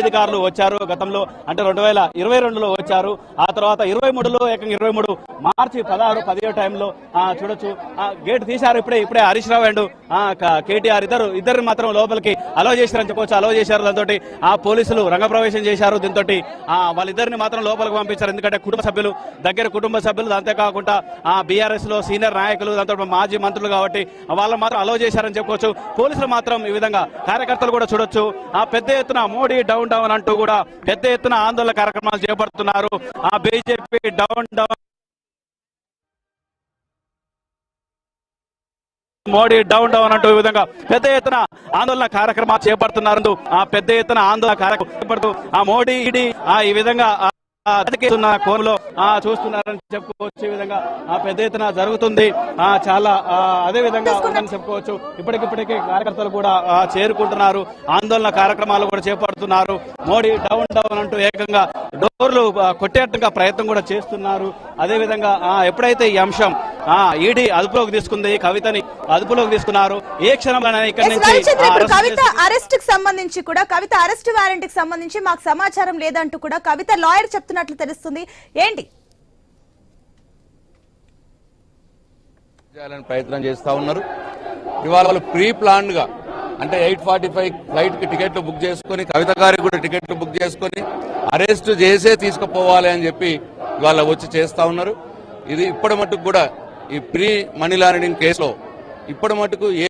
అధికారులు వచ్చారు. గతంలో అంటే రెండు వేల ఇరవై రెండులో వచ్చారు. ఆ తర్వాత ఇరవై మూడులో ఏకంగా ఇరవై మూడు మార్చి పదహారు పదిహేడు టైంలో చూడొచ్చు. ఆ, గేట్ తీశారు ఇప్పుడే ఇప్పుడే హరీష్ రావు అండ్ కేటీఆర్ ఇద్దరు ఇద్దరిని మాత్రం లోపలికి అలో చేశారని చెప్పవచ్చు అలో చేశారు దాంతో ఆ పోలీసులు రంగప్రవేశం చేశారు దీంతో వాళ్ళిద్దరిని మాత్రం లోపలికి పంపించారు. ఎందుకంటే కుటుంబ సభ్యులు దగ్గర కుటుంబ సభ్యులు అంతేకాకుండా ఆ బీఆర్ఎస్లో సీనియర్ నాయకులు దాంతో మాజీ మంత్రులు కాబట్టి వాళ్ళని మాత్రం అలో చేశారని చెప్పుకోవచ్చు పోలీసులు మాత్రం ఈ విధంగా కార్యకర్తలు కూడా చూడొచ్చు. ఆ పెద్ద ఎత్తున మోడీ డౌన్ డౌన్ అంటూ కూడా పెద్ద ఎత్తున ఆందోళన కార్యక్రమాలు చేపడుతున్నారు. ఆ BJP down down. Modi down down అంటూ ఈ విధంగా పెద్ద ఎత్తున ఆందోళన కార్యక్రమాలు చేపడుతున్నారు. ఆ పెద్ద ఎత్తున ఆందోళన కార్యక్రమం చేపడుతూ ఆ మోడీ ఆ ఈ విధంగా కోణంలో ఆ చూస్తున్నారని చెప్పుకోవచ్చు ఈ విధంగా. ఆ పెద్ద ఎత్తున జరుగుతుంది. ఆ చాలా అదే విధంగా ఉందని చెప్పుకోవచ్చు. ఇప్పటికిప్పటికే కార్యకర్తలు కూడా చేరుకుంటున్నారు. ఆందోళన కార్యక్రమాలు కూడా చేపడుతున్నారు. మోడీ డౌన్ డౌన్ అంటూ ఏకంగా డోర్లు కొట్టేట్టుగా ప్రయత్నం కూడా చేస్తున్నారు. అదే విధంగా ఆ, ఎప్పుడైతే ఈ అంశం ఆ ఈడీ అదుపులోకి తీసుకుంది కవితని అదుపులోకి తీసుకున్నారు ఏ క్షణంలోనైనా ఇక్కడి నుంచి కవిత అరెస్ట్కి సంబంధించి కూడా కవిత అరెస్ట్ వారెంట్కి సంబంధించి మాకు సమాచారం లేదంటూ కూడా కవిత లాయర్ చెప్తున్నట్లు తెలుస్తుంది. ఏంటి? చేయాలని ప్రయత్నం చేస్తా ఉన్నారు. ఇవాళ వాళ్ళు ప్రీ ప్లాన్డ్గా అంటే ఎయిట్ ఫార్టీ ఫైవ్ ఫ్లైట్కి టికెట్లు బుక్ చేసుకుని కవిత గారికి కూడా టికెట్లు బుక్ చేసుకుని అరెస్ట్ చేసే తీసుకుపోవాలి అని చెప్పి ఇవాళ వచ్చి చేస్తా ఉన్నారు. ఇది ఇప్పటి మటుకు కూడా ఈ ప్రీ మనీ లాండరింగ్ కేసులో ఇప్పటి మటుకు ఏ